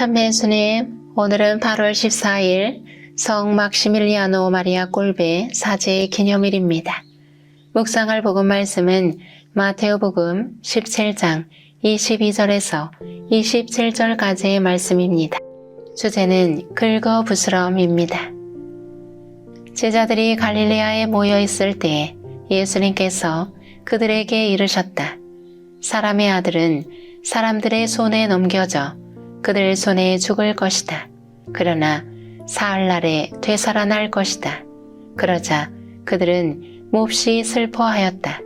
참매 예수님, 오늘은 8월 14일 성 막시밀리아노 마리아 꼴베 사제의 기념일입니다. 묵상할 복음 말씀은 마테오 복음 17장 22절에서 27절까지의 말씀입니다. 주제는 긁어 부스럼입니다. 제자들이 갈릴레아에 모여 있을 때 예수님께서 그들에게 이르셨다. 사람의 아들은 사람들의 손에 넘겨져 그들 손에 죽을 것이다. 그러나 사흘날에 되살아날 것이다. 그러자 그들은 몹시 슬퍼하였다.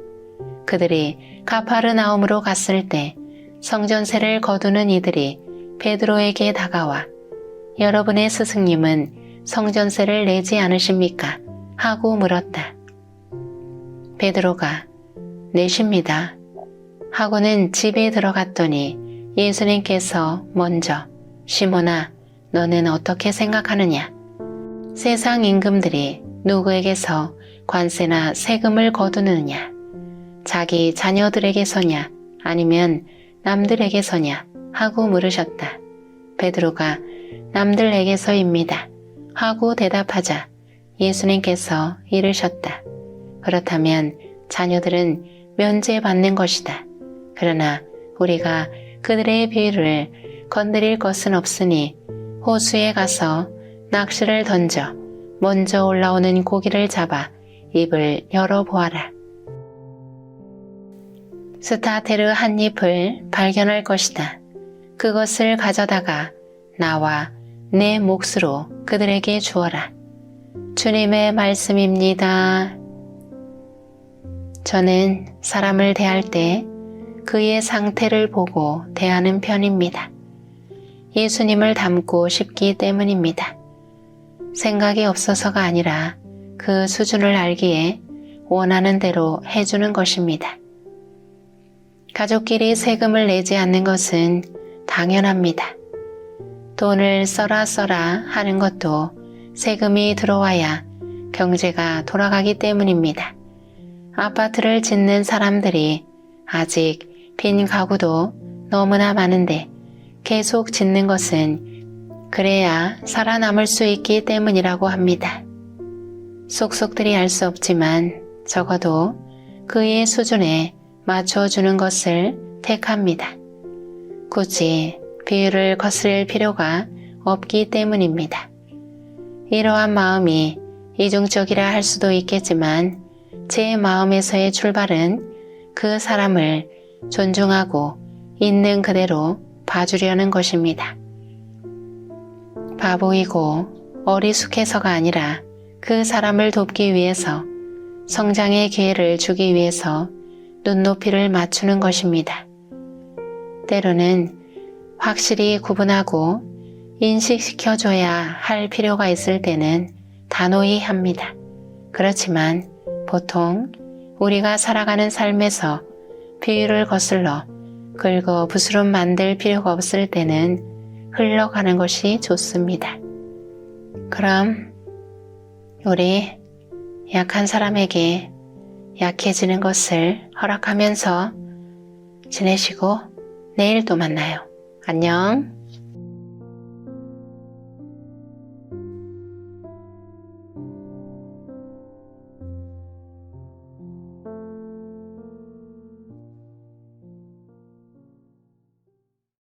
그들이 가파르나움으로 갔을 때 성전세를 거두는 이들이 베드로에게 다가와 여러분의 스승님은 성전세를 내지 않으십니까? 하고 물었다. 베드로가 내십니다. 하고는 집에 들어갔더니 예수님께서 먼저 시몬아 너는 어떻게 생각하느냐? 세상 임금들이 누구에게서 관세나 세금을 거두느냐? 자기 자녀들에게서냐 아니면 남들에게서냐 하고 물으셨다. 베드로가 남들에게서입니다. 하고 대답하자 예수님께서 이르셨다. 그렇다면 자녀들은 면제받는 것이다. 그러나 우리가 그들의 비위를 건드릴 것은 없으니 호수에 가서 낚시를 던져 먼저 올라오는 고기를 잡아 입을 열어보아라. 스타테르 한 잎을 발견할 것이다. 그것을 가져다가 나와 내 몫으로 그들에게 주어라. 주님의 말씀입니다. 저는 사람을 대할 때 그의 상태를 보고 대하는 편입니다. 예수님을 닮고 싶기 때문입니다. 생각이 없어서가 아니라 그 수준을 알기에 원하는 대로 해주는 것입니다. 가족끼리 세금을 내지 않는 것은 당연합니다. 돈을 써라 써라 하는 것도 세금이 들어와야 경제가 돌아가기 때문입니다. 아파트를 짓는 사람들이 아직 빈 가구도 너무나 많은데 계속 짓는 것은 그래야 살아남을 수 있기 때문이라고 합니다. 속속들이 알 수 없지만 적어도 그의 수준에 맞춰주는 것을 택합니다. 굳이 비율을 거스릴 필요가 없기 때문입니다. 이러한 마음이 이중적이라 할 수도 있겠지만 제 마음에서의 출발은 그 사람을 존중하고 있는 그대로 봐주려는 것입니다. 바보이고 어리숙해서가 아니라 그 사람을 돕기 위해서 성장의 기회를 주기 위해서 눈높이를 맞추는 것입니다. 때로는 확실히 구분하고 인식시켜줘야 할 필요가 있을 때는 단호히 합니다. 그렇지만 보통 우리가 살아가는 삶에서 비위를 거슬러 긁어 부스럼 만들 필요가 없을 때는 흘러가는 것이 좋습니다. 그럼 우리 약한 사람에게 약해지는 것을 허락하면서 지내시고 내일 또 만나요. 안녕.